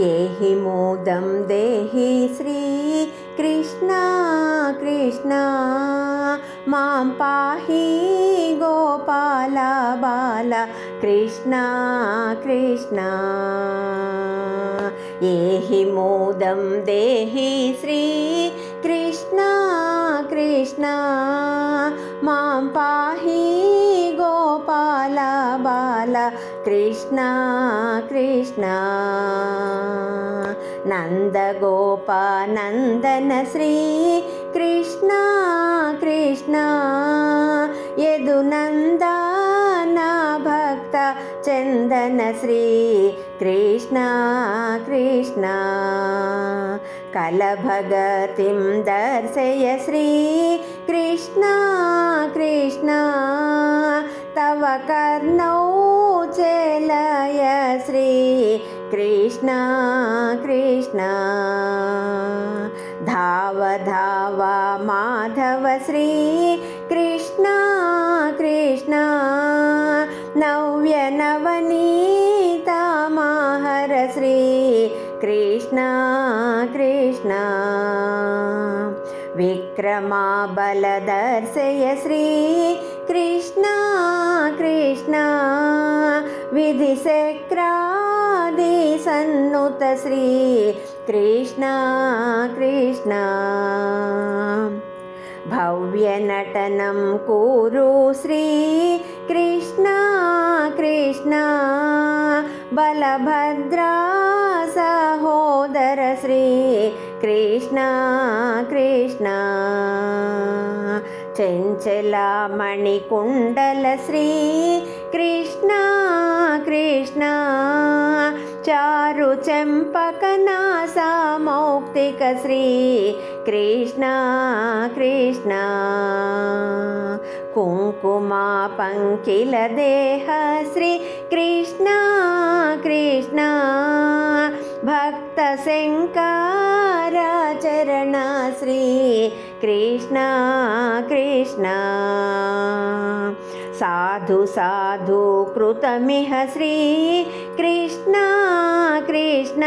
हि मोदं देहि श्रीकृष्णा कृष्णा। मां पाहि गोपाल बाल कृष्णा कृष्णा। येहि मोदं देहि श्रीकृष्णा कृष्णा। బాల కృష్ణ కృష్ణ. నందగోపానందన శ్రీ కృష్ణ కృష్ణ. యదునందన భక్త చందన శ్రీ కృష్ణ కృష్ణ. కలభగతిం దర్శయ శ్రీ కృష్ణ కృష్ణ. తవ కర్ణౌ लय श्री कृष्ण कृष्ण। धाव धाव, माधव श्री कृष्ण कृष्ण। नव्य, नवनीता माहर श्री कृष्ण कृष्ण। విక్రమా బలదర్శయ శ్రీ కృష్ణ కృష్ణ. విధి శక్రాది సన్నుత శ్రీ కృష్ణ కృష్ణ. భవ్యనటనం కూరు శ్రీ కృష్ణ కృష్ణ. బలభద్రా సహోదర శ్రీ కృష్ణ కృష్ణ. చెంచలామణికుండల శ్రీ కృష్ణ చారు చెంపకనాసమౌక్తిక శ్రీ కృష్ణ కృష్ణ. కుంకుమా పంకిల దేహ శ్రీ కృష్ణ కృష్ణ. భక్త శంకర चरण श्री कृष्णा कृष्ण। साधु साधु कृतमिह श्री कृष्णा कृष्ण।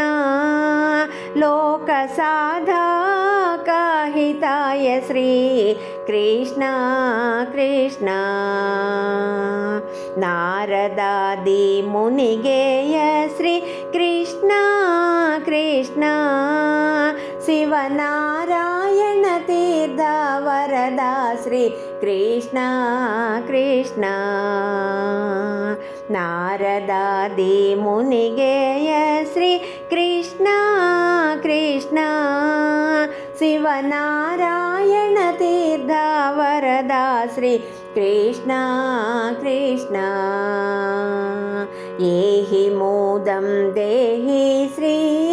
लोकसाधिताय श्री कृष्णा कृष्ण। नारदादिमुनिगेय श्री शिवनारायण तीर्था वरदा श्री कृष्णा कृष्ण. नारदादिमुनिगेय श्री कृष्णा कृष्ण. शिवनारायण तीर्था वरदा श्री कृष्णा ये हि मोदं देहि श्री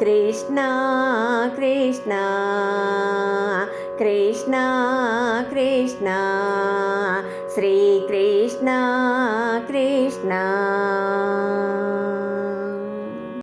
కృష్ణ కృష్ణ కృష్ణ కృష్ణ శ్రీకృష్ణ కృష్ణ.